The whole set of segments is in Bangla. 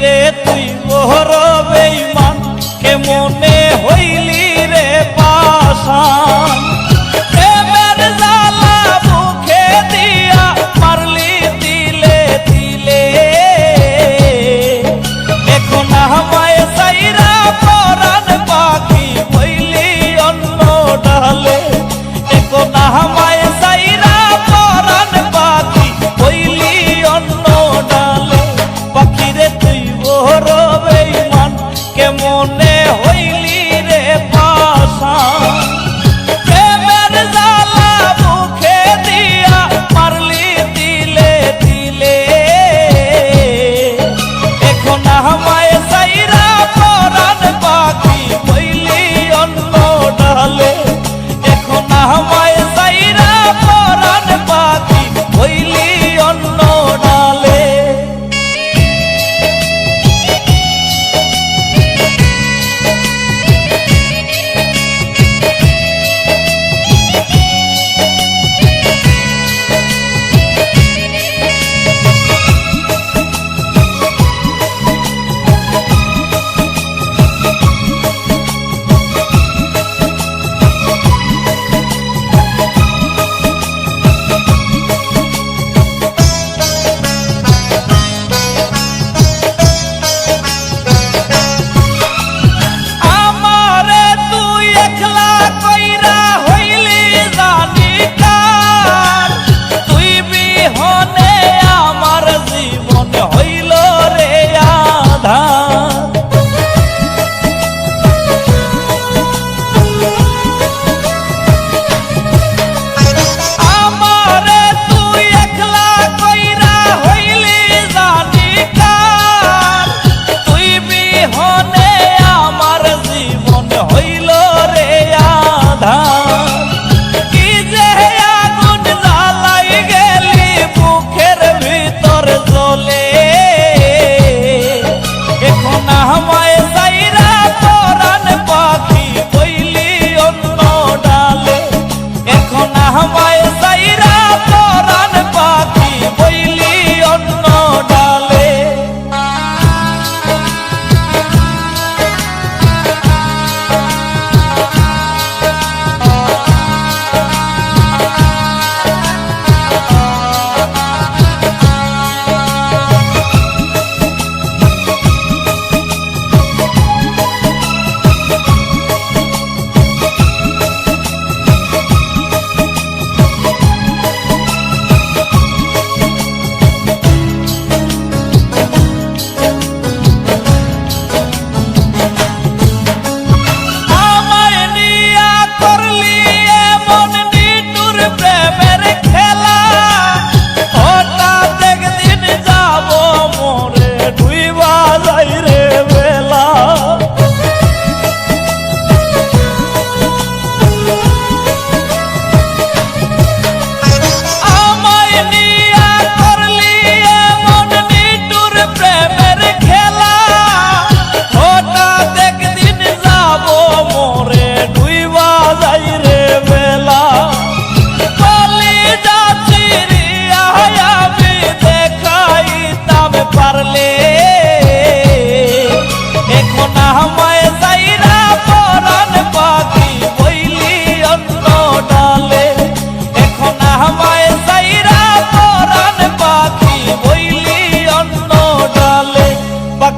রে তুই মোহর বেইমান কেমনে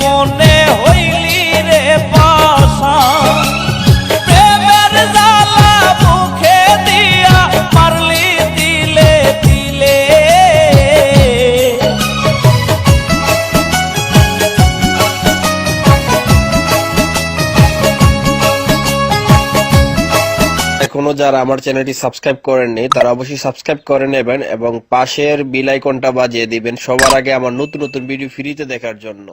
মনে হইলি রে পাশা। প্রেমের জ্বালা মুখে দিয়া মারলি দিলে দিলে এখনও যারা আমার চ্যানেলটি সাবস্ক্রাইব করেননি, তারা অবশ্যই সাবস্ক্রাইব করে নেবেন এবং পাশের বিল আইকনটা বাজিয়ে দিবেন সবার আগে আমার নতুন নতুন ভিডিও ফ্রিতে দেখার জন্য।